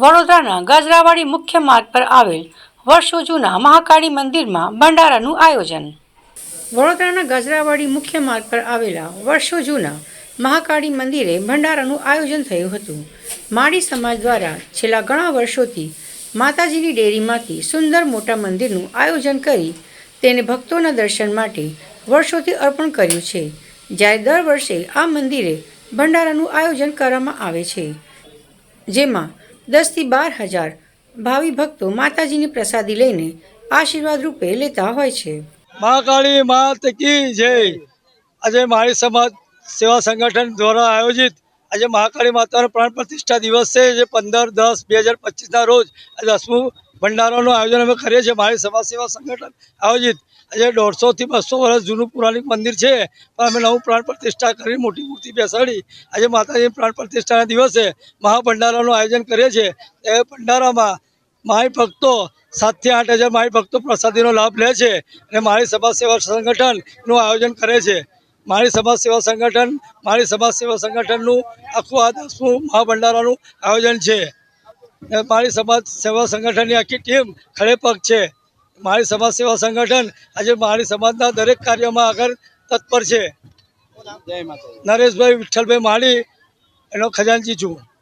વડોદરાના ગજરાવાડી મુખ્ય માર્ગ પર આવેલ વર્ષો જૂના મહાકાળી મંદિરમાં ભંડારાનું આયોજન. વડોદરાના ગજરાવાડી મુખ્ય માર્ગ પર આવેલા વર્ષો જૂના મહાકાળી મંદિરે ભંડારાનું આયોજન થયું હતું. માળી સમાજ દ્વારા છેલ્લા ઘણા વર્ષોથી માતાજીની ડેરીમાંથી સુંદર મોટા મંદિરનું આયોજન કરી તેને ભક્તોના દર્શન માટે વર્ષોથી અર્પણ કર્યું છે, જ્યારે દર વર્ષે આ મંદિરે ભંડારાનું આયોજન કરવામાં આવે છે. જેમાં દસથી બાર હજાર ભાવિ ભક્તો માતાજીની પ્રસાદી લઈને આશીર્વાદ રૂપે લેતા હોય છે. મહાકાળી માત કી જય. આજે માળી સમાજ સેવા સંગઠન દ્વારા આયોજિત આજે મહાકાળી માતાનો પ્રાણ પ્રતિષ્ઠા દિવસ છે, જે પંદર દસ બે હજાર પચીસના રોજ દસમું ભંડારાનું આયોજન અમે કરીએ છીએ. મારી સમાજ સેવા સંગઠન આયોજિત. આજે દોઢસોથી બસો વર્ષ જૂનું પુરાણિક મંદિર છે. પણ અમે નવું પ્રાણ પ્રતિષ્ઠા કરી, મોટી મૂર્તિ બેસાડી. આજે માતાજીની પ્રાણ પ્રતિષ્ઠાના દિવસે મહાભંડારાનું આયોજન કરીએ છીએ. એ ભંડારામાં માઈ ભક્તો સાતથી આઠ હજાર માઈ ભક્તો પ્રસાદીનો લાભ લે છે અને મારી સમાજ સેવા સંગઠનનું આયોજન કરે છે. મારી સમાજ સેવા સંગઠન, મારી સમાજ સેવા સંગઠનનું આખું આ દસમું મહાભંડારાનું આયોજન છે. મારી સમાજ સેવા સંગઠનની આખી ટીમ ખડે પગ છે. મારી સમાજ સેવા સંગઠન આજે મારી સમાજના દરેક કાર્યમાં આગળ તત્પર છે. નરેશભાઈ વિઠ્ઠલભાઈ માળી એનો ખજાનચી છું.